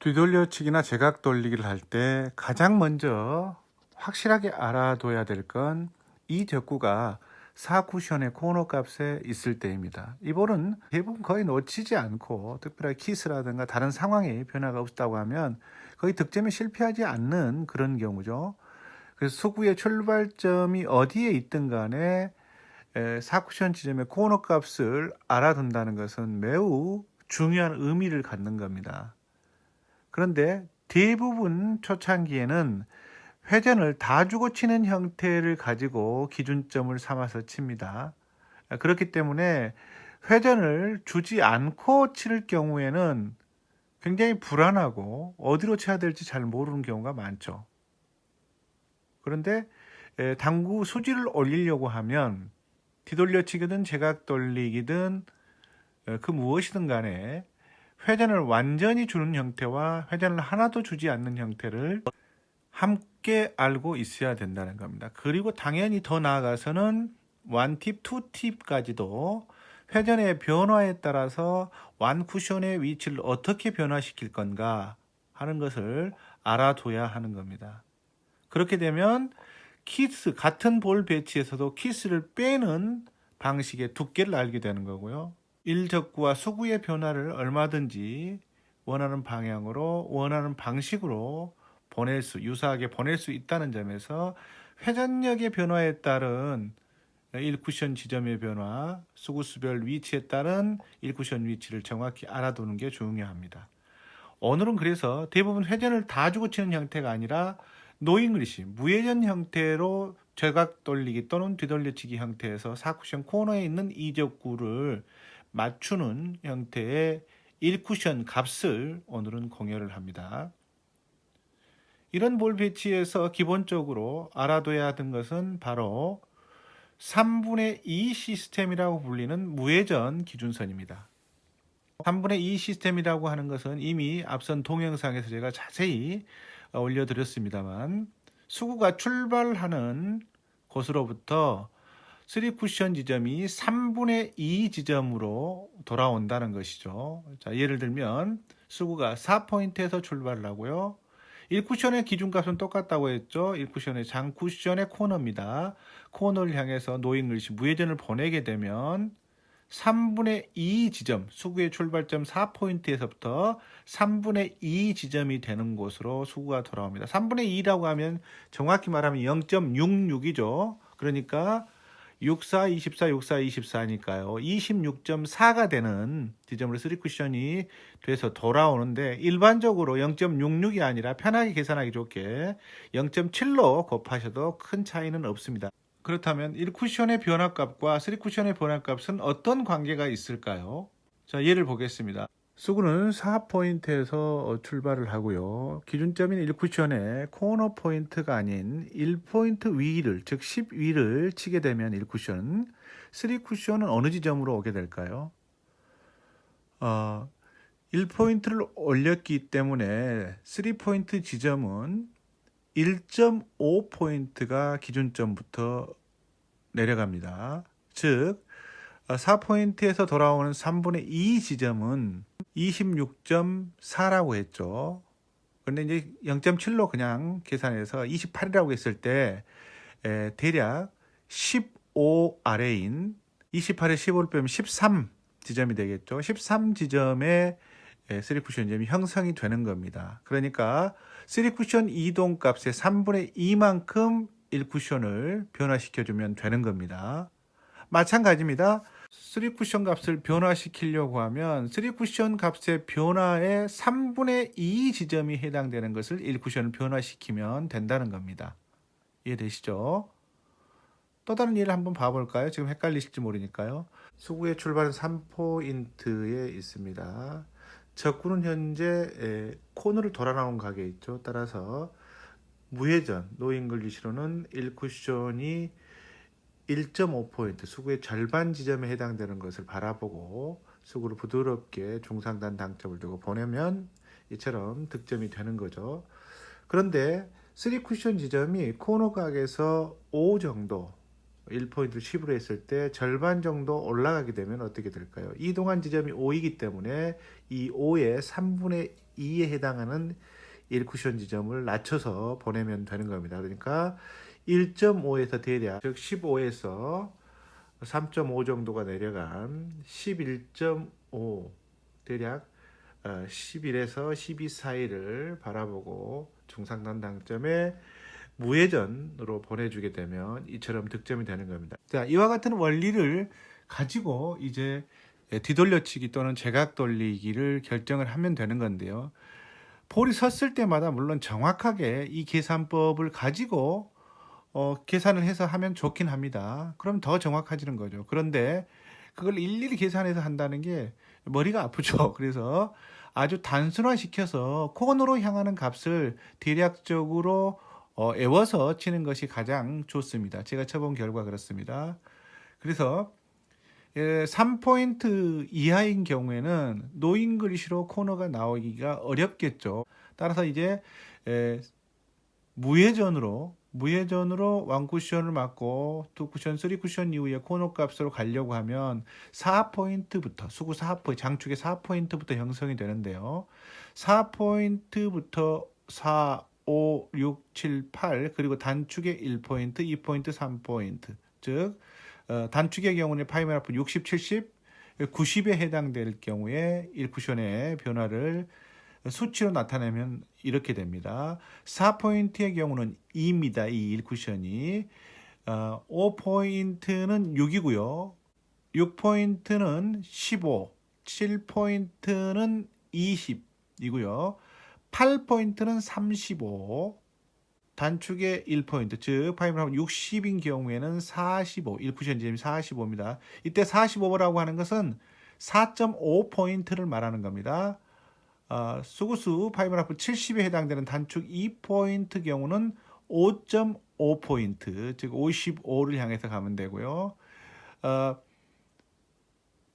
뒤돌려치기나 제각 돌리기를 할 때 가장 먼저 확실하게 알아둬야 될 건 이 적구가 4쿠션의 코너 값에 있을 때입니다. 이 볼은 대부분 거의 놓치지 않고 특별하게 키스라든가 다른 상황에 변화가 없다고 하면 거의 득점에 실패하지 않는 그런 경우죠. 그래서 수구의 출발점이 어디에 있든 간에 4쿠션 지점의 코너 값을 알아둔다는 것은 매우 중요한 의미를 갖는 겁니다. 그런데 대부분 초창기에는 회전을 다 주고 치는 형태를 가지고 기준점을 삼아서 칩니다. 그렇기 때문에 회전을 주지 않고 칠 경우에는 굉장히 불안하고 어디로 쳐야 될지 잘 모르는 경우가 많죠. 그런데 당구 수지를 올리려고 하면 뒤돌려치기든 제각 돌리기든 그 무엇이든 간에 회전을 완전히 주는 형태와 회전을 하나도 주지 않는 형태를 함께 알고 있어야 된다는 겁니다. 그리고 당연히 더 나아가서는 원팁, 투팁까지도 회전의 변화에 따라서 완 쿠션의 위치를 어떻게 변화시킬 건가 하는 것을 알아둬야 하는 겁니다. 그렇게 되면 키스 같은 볼 배치에서도 키스를 빼는 방식의 두께를 알게 되는 거고요. 일적구와 수구의 변화를 얼마든지 원하는 방향으로 원하는 방식으로 보낼 수 유사하게 보낼 수 있다는 점에서 회전력의 변화에 따른 1쿠션 지점의 변화, 수구수별 위치에 따른 1쿠션 위치를 정확히 알아두는 게 중요합니다. 오늘은 그래서 대부분 회전을 다 주고 치는 형태가 아니라 노잉글리시 무회전 형태로 제각 돌리기 또는 뒤돌려치기 형태에서 4쿠션 코너에 있는 이적구를 맞추는 형태의 1쿠션 값을 오늘은 공유를 합니다. 이런 볼 배치에서 기본적으로 알아둬야 하는 것은 바로 3분의 2 시스템이라고 불리는 무회전 기준선입니다. 3분의 2 시스템이라고 하는 것은 이미 앞선 동영상에서 제가 자세히 올려드렸습니다만 수구가 출발하는 곳으로부터 3 쿠션 지점이 3분의 2 지점으로 돌아온다는 것이죠. 자, 예를 들면 수구가 4포인트에서 출발을 하고요. 1쿠션의 기준값은 똑같다고 했죠. 1쿠션의 장쿠션의 코너입니다. 코너를 향해서 노잉글리시 무회전을 보내게 되면 3분의 2 지점, 수구의 출발점 4포인트에서부터 3분의 2 지점이 되는 곳으로 수구가 돌아옵니다. 3분의 2라고 하면 정확히 말하면 0.66이죠. 그러니까 64, 24, 64, 24니까요. 26.4가 되는 지점으로 3쿠션이 돼서 돌아오는데 일반적으로 0.66이 아니라 편하게 계산하기 좋게 0.7로 곱하셔도 큰 차이는 없습니다. 그렇다면 1쿠션의 변화값과 3쿠션의 변화값은 어떤 관계가 있을까요? 자, 예를 보겠습니다. 수구는 4포인트에서 출발을 하고요. 기준점인 1쿠션의 코너 포인트가 아닌 1포인트 위를, 즉 10위를 치게 되면 1쿠션, 3쿠션은 어느 지점으로 오게 될까요? 어, 1포인트를 올렸기 때문에 3포인트 지점은 1.5포인트가 기준점부터 내려갑니다. 즉 4포인트에서 돌아오는 3분의 2 지점은 26.4라고 했죠. 그런데 이제 0.7로 그냥 계산해서 28이라고 했을 때 에, 대략 15 아래인 28에 15를 빼면 13 지점이 되겠죠. 13 지점에 3쿠션 점이 형성이 되는 겁니다. 그러니까 3쿠션 이동 값의 3분의 2만큼 1쿠션을 변화시켜주면 되는 겁니다. 마찬가지입니다. 3쿠션 값을 변화시키려고 하면 3쿠션 값의 변화의 3분의 2 지점이 해당되는 것을 1쿠션을 변화시키면 된다는 겁니다. 이해되시죠? 또 다른 예를 한번 봐볼까요? 지금 헷갈리실지 모르니까요. 수구의 출발은 3포인트에 있습니다. 적구는 현재 코너를 돌아 나온 가게 있죠. 따라서 무회전 노잉글리시로는 1쿠션이 1.5포인트 수구의 절반 지점에 해당되는 것을 바라보고 수구를 부드럽게 중상단 당점을 두고 보내면 이처럼 득점이 되는 거죠. 그런데 3쿠션 지점이 코너 각에서 5 정도 1포인트 10으로 했을 때 절반 정도 올라가게 되면 어떻게 될까요? 이동한 지점이 5이기 때문에 이 5의 3분의 2에 해당하는 1쿠션 지점을 낮춰서 보내면 되는 겁니다. 그러니까 1.5에서 대략 즉 15에서 3.5 정도가 내려간 11.5 대략 11에서 12 사이를 바라보고 중상단 당점에 무회전으로 보내주게 되면 이처럼 득점이 되는 겁니다. 자, 이와 같은 원리를 가지고 이제 뒤돌려치기 또는 제각 돌리기를 결정을 하면 되는 건데요. 볼이 섰을 때마다 물론 정확하게 이 계산법을 가지고 어, 계산을 해서 하면 좋긴 합니다. 그럼 더 정확해지는 거죠. 그런데 그걸 일일이 계산해서 한다는 게 머리가 아프죠. 그래서 아주 단순화시켜서 코너로 향하는 값을 대략적으로 어, 애워서 치는 것이 가장 좋습니다. 제가 쳐본 결과 그렇습니다. 그래서 예, 3포인트 이하인 경우에는 노잉글리시로 코너가 나오기가 어렵겠죠. 따라서 이제 에, 무회전으로 무회전으로 원쿠션을 맞고 투쿠션, 쓰리쿠션 이후에 코너 값으로 가려고 하면 4포인트부터 수구 4포인트, 장축의 4포인트부터 형성이 되는데요. 4포인트부터 4, 5, 6, 7, 8 그리고 단축의 1포인트, 2포인트, 3포인트 즉 어, 단축의 경우는 파이메라프 60, 70, 90에 해당될 경우에 1쿠션의 변화를 수치로 나타내면 이렇게 됩니다. 4포인트의 경우는 2입니다. 이 1쿠션이. 어, 5포인트는 6이고요. 6포인트는 15, 7포인트는 20이고요. 8포인트는 35, 단축의 1포인트, 즉 파이브라운 60인 경우에는 45, 1쿠션 지점이 45입니다. 이때 45라고 하는 것은 4.5포인트를 말하는 겁니다. 어, 수구수 파이브라프 70에 해당되는 단축 2포인트 경우는 5.5포인트, 즉 55를 향해서 가면 되고요. 어,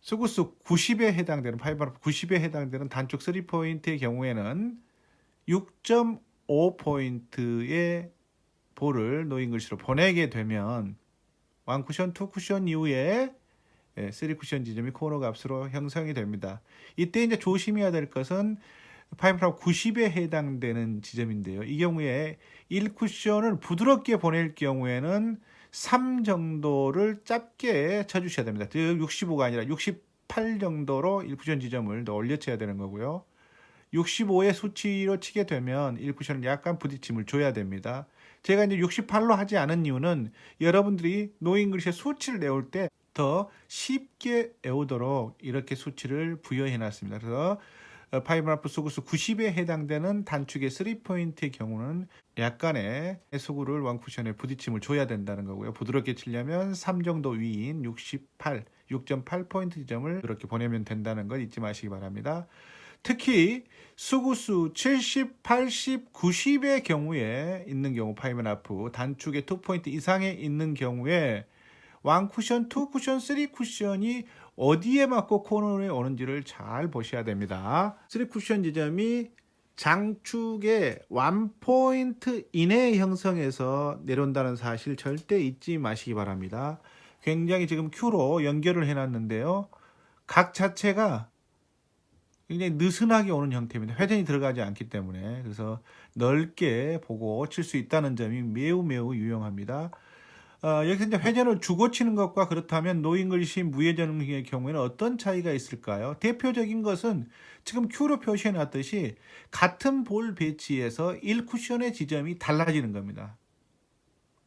수구수 90에 해당되는 파이브라프 90에 해당되는 단축 3포인트의 경우에는 6.5포인트의 볼을 노인 글씨로 보내게 되면 원쿠션, 투쿠션 이후에 예, 3 쿠션 지점이 코너 값으로 형성이 됩니다. 이때 이제 조심해야 될 것은 파이프라고 90에 해당되는 지점인데요. 이 경우에 1쿠션을 부드럽게 보낼 경우에는 3 정도를 짧게 쳐주셔야 됩니다. 즉 65가 아니라 68 정도로 1쿠션 지점을 더 올려쳐야 되는 거고요. 65의 수치로 치게 되면 1쿠션을 약간 부딪힘을 줘야 됩니다. 제가 이제 68로 하지 않은 이유는 여러분들이 노잉글리시의 수치를 내올 때 더 쉽게 외우도록 이렇게 수치를 부여해 놨습니다. 그래서 파이브라프 수구수 90에 해당되는 단축의 3포인트의 경우는 약간의 수구를 원쿠션에 부딪힘을 줘야 된다는 거고요. 부드럽게 치려면 3 정도 위인 68, 6.8포인트 지점을 그렇게 보내면 된다는 걸 잊지 마시기 바랍니다. 특히 수구수 70, 80, 90의 경우에 있는 경우 파이브라프 단축의 2포인트 이상에 있는 경우에 원 쿠션, 투 쿠션, 쓰리 쿠션이 어디에 맞고 코너에 오는지를 잘 보셔야 됩니다. 쓰리 쿠션 지점이 장축의 원 포인트 이내에 형성해서 내려온다는 사실 절대 잊지 마시기 바랍니다. 굉장히 지금 Q로 연결을 해놨는데요. 각 자체가 굉장히 느슨하게 오는 형태입니다. 회전이 들어가지 않기 때문에 그래서 넓게 보고 칠 수 있다는 점이 매우 매우 유용합니다. 어, 여기서 이제 회전을 주고 치는 것과 그렇다면 노잉글리시 무회전의 경우에는 어떤 차이가 있을까요? 대표적인 것은 지금 Q로 표시해 놨듯이 같은 볼 배치에서 1쿠션의 지점이 달라지는 겁니다.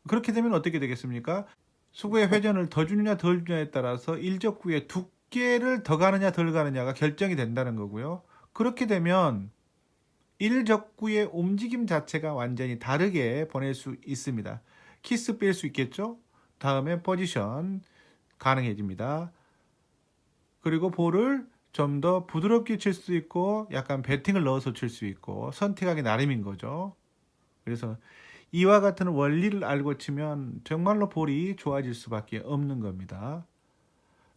그렇게 되면 어떻게 되겠습니까? 수구의 회전을 더 주느냐 덜 주느냐에 따라서 일적구의 두께를 더 가느냐 덜 가느냐가 결정이 된다는 거고요. 그렇게 되면 일적구의 움직임 자체가 완전히 다르게 보낼 수 있습니다. 키스 뺄 수 있겠죠? 다음에 포지션 가능해집니다. 그리고 볼을 좀 더 부드럽게 칠 수 있고 약간 배팅을 넣어서 칠 수 있고 선택하기 나름인 거죠. 그래서 이와 같은 원리를 알고 치면 정말로 볼이 좋아질 수밖에 없는 겁니다.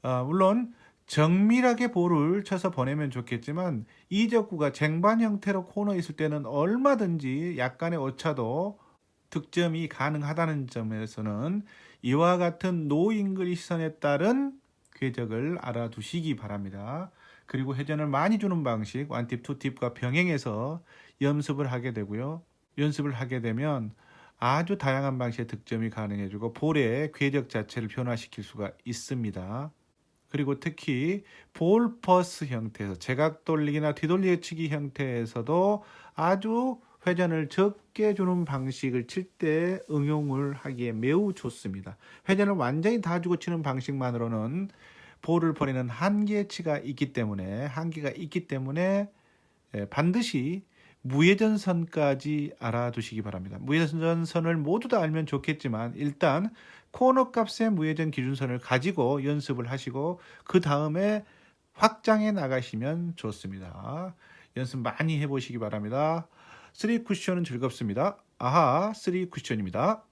아, 물론 정밀하게 볼을 쳐서 보내면 좋겠지만 이적구가 쟁반 형태로 코너 있을 때는 얼마든지 약간의 오차도 득점이 가능하다는 점에서는 이와 같은 노잉글리 시 선에 따른 궤적을 알아두시기 바랍니다. 그리고 회전을 많이 주는 방식 원팁, 투팁과 병행해서 연습을 하게 되고요. 연습을 하게 되면 아주 다양한 방식의 득점이 가능해지고 볼의 궤적 자체를 변화시킬 수가 있습니다. 그리고 특히 볼 퍼스 형태에서 제각 돌리기나 뒤돌려치기 형태에서도 아주 회전을 적게 주는 방식을 칠 때 응용을 하기에 매우 좋습니다. 회전을 완전히 다 주고 치는 방식만으로는 볼을 버리는 한계치가 있기 때문에 한계가 있기 때문에 예, 반드시 무회전선까지 알아두시기 바랍니다. 무회전선을 모두 다 알면 좋겠지만 일단 코너 값의 무회전 기준선을 가지고 연습을 하시고 그 다음에 확장해 나가시면 좋습니다. 연습 많이 해보시기 바랍니다. 3 쿠션은 즐겁습니다. 아하, 3 쿠션입니다.